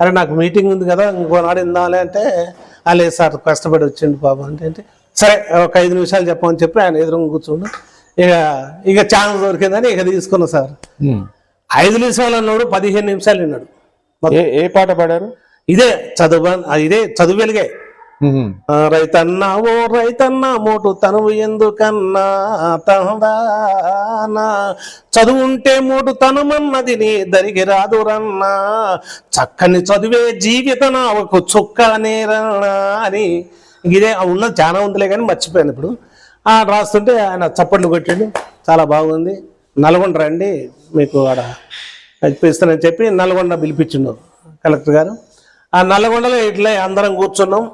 అరే నాకు మీటింగ్ ఉంది కదా ఇంకో నాడు ఇందాలే అంటే "ఆ, లేదు సార్ కష్టపడి వచ్చిండు బాబు అంటే సరే ఒక ఐదు నిమిషాలు చెప్పమని చెప్పి ఆయన ఎదురు కూర్చుండు ఇక ఇక ఛాన్స్ దొరికిందని ఇక తీసుకున్నా సార్. ఐదు నిమిషాలు అన్నాడు పదిహేను నిమిషాలు విన్నాడు ఏ పాట పాడారు ఇదే చదువు ఇదే చదువు వెలిగే ఉమ్. ఆ, రైతన్నా ఓ రైతన్నా మోటు తనువు ఎందుకన్నా తందానా చదువుంటే మోటు తనుమన్నది నీ దరికి రాదురన్నా. చక్కని చదివే జీవిత ఒక చుక్క నేరన్నా అని. ఇదే ఉన్నది చాలా ఉందిలే కానీ మర్చిపోయాను ఇప్పుడు. ఆ రాస్తుంటే ఆయన చప్పట్లు కొట్టాడు. చాలా బాగుంది. నల్గొండ రండి. మీకు ఆడ ఇస్తానని చెప్పి నల్గొండ పిలిపించిండు కలెక్టర్ గారు. ఆ నల్గొండలో ఇట్లా అందరం కూర్చున్నాం.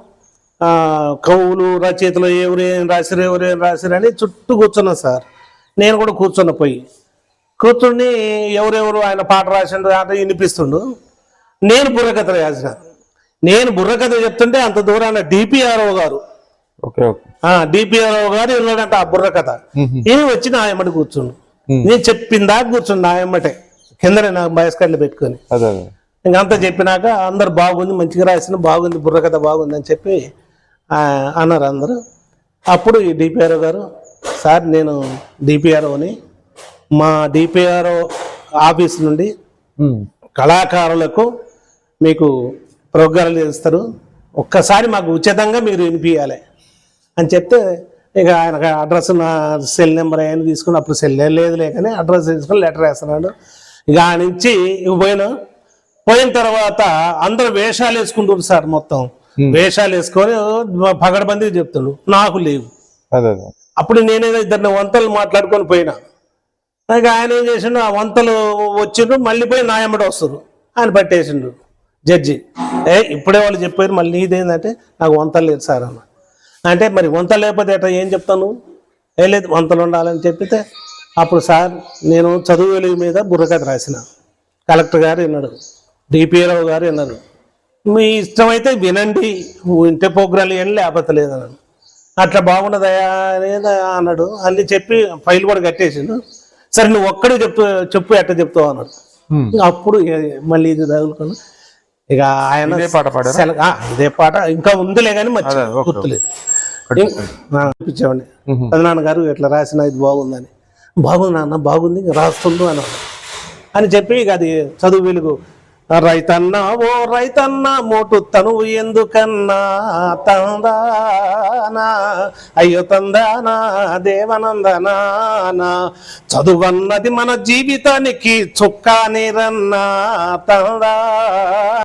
కవులు రచయితలు ఎవరు ఏం రాసిరు ఎవరు ఏం రాసిరు అని చుట్టూ కూర్చున్నాం సార్. నేను కూడా కూర్చున్న పోయి. కూర్చుని ఎవరెవరు ఆయన పాట రాసిండు అంటే వినిపిస్తుండు. నేను బుర్రకథ రాసిన. నేను బుర్రకథ చెప్తుంటే అంత దూరాన డిపిఆర్ఓ గారు. డిపిఆర్ఓ గారు వెళ్ళాడంట ఆ బుర్రకథ. ఏమి వచ్చి నా ఎమ్మటి కూర్చుండు. నేను చెప్పిందా కూర్చుండు నా ఎమ్మటే. కిందనే నా బయస్కర్లు పెట్టుకొని. ఇంకంతా చెప్పినాక అందరు బాగుంది మంచిగా రాసిన బాగుంది బుర్రకథ బాగుంది అని చెప్పి అన్నారు అందరూ. అప్పుడు ఈ డిపిఆర్ఓ గారు సార్ నేను డిపిఆర్ఓని మా డిపిఆర్ఓ ఆఫీస్ నుండి. కళాకారులకు మీకు ప్రోగ్రాంలు చేస్తారు. ఒక్కసారి మాకు ఉచితంగా మీరు వినిపించాలి అని చెప్తే ఇక ఆయన అడ్రస్ నా సెల్ నెంబర్ ఆయన తీసుకుని అప్పుడు సెల్ లేదులే కానీ అడ్రస్ తీసుకుని లెటర్ వేస్తున్నాడు. ఇక ఆ నుంచి ఇక పోయినా పోయిన తర్వాత అందరు వేషాలు వేసుకుంటారు సార్ మొత్తం. వేషాలు వేసుకొని పగడబందీ చెప్తాడు నాకు లేవు. అప్పుడు నేనేదో ఇద్దరిని వంతలు మాట్లాడుకొని పోయినా. ఇక ఆయన ఏం చేసిండు ఆ వంతలు వచ్చిండు మళ్ళీ పోయి నాయమ్మడి వస్తారు ఆయన పట్టేసిండు జడ్జి. ఏ ఇప్పుడే వాళ్ళు చెప్పారు మళ్ళీ నీదేందంటే నాకు వంతలు లేదు సార్ అన్న. అంటే మరి వంతలు లేకపోతే ఎట్లా ఏం చెప్తాను ఏ లేదు వంతలు ఉండాలని చెప్పితే అప్పుడు సార్ నేను చదువు వెలుగు మీద బుర్రకథ రాసిన. కలెక్టర్ గారు విన్నాడు డిపిఆర్ఓ గారు విన్నారు మీ ఇష్టమైతే వినండి. వింటే ప్రోగ్రాలు ఏం లేకపోతే లేదన్నాడు అట్లా బాగుండదయా అనేది అన్నాడు. అన్ని చెప్పి ఫైల్ కూడా కట్టేసిండు. సరే నువ్వు ఒక్కడే చెప్తూ చెప్పు ఎట్ట చెప్తావు అన్నాడు. అప్పుడు మళ్ళీ ఇది తగులుకున్నా ఇక ఆయన ఇదే పాట పాడారా? ఇదే పాట. ఇంకా ఉందిలే కానీ మర్చి ఓకే, గుర్తులేదు. పెదనాన్న గారు ఇట్లా రాసిన ఇది బాగుందని. బాగుంది నాన్న బాగుంది రాస్తుండు అని అని చెప్పి ఇక అది చదువు వెలుగు. రైతన్న ఓ రైతన్న మోటు తనువు ఎందుకన్నా? తందానా అయ్యో తందానా దేవనందనానా? చదువన్నది మన జీవితానికి చుక్కా నీరన్నా తందా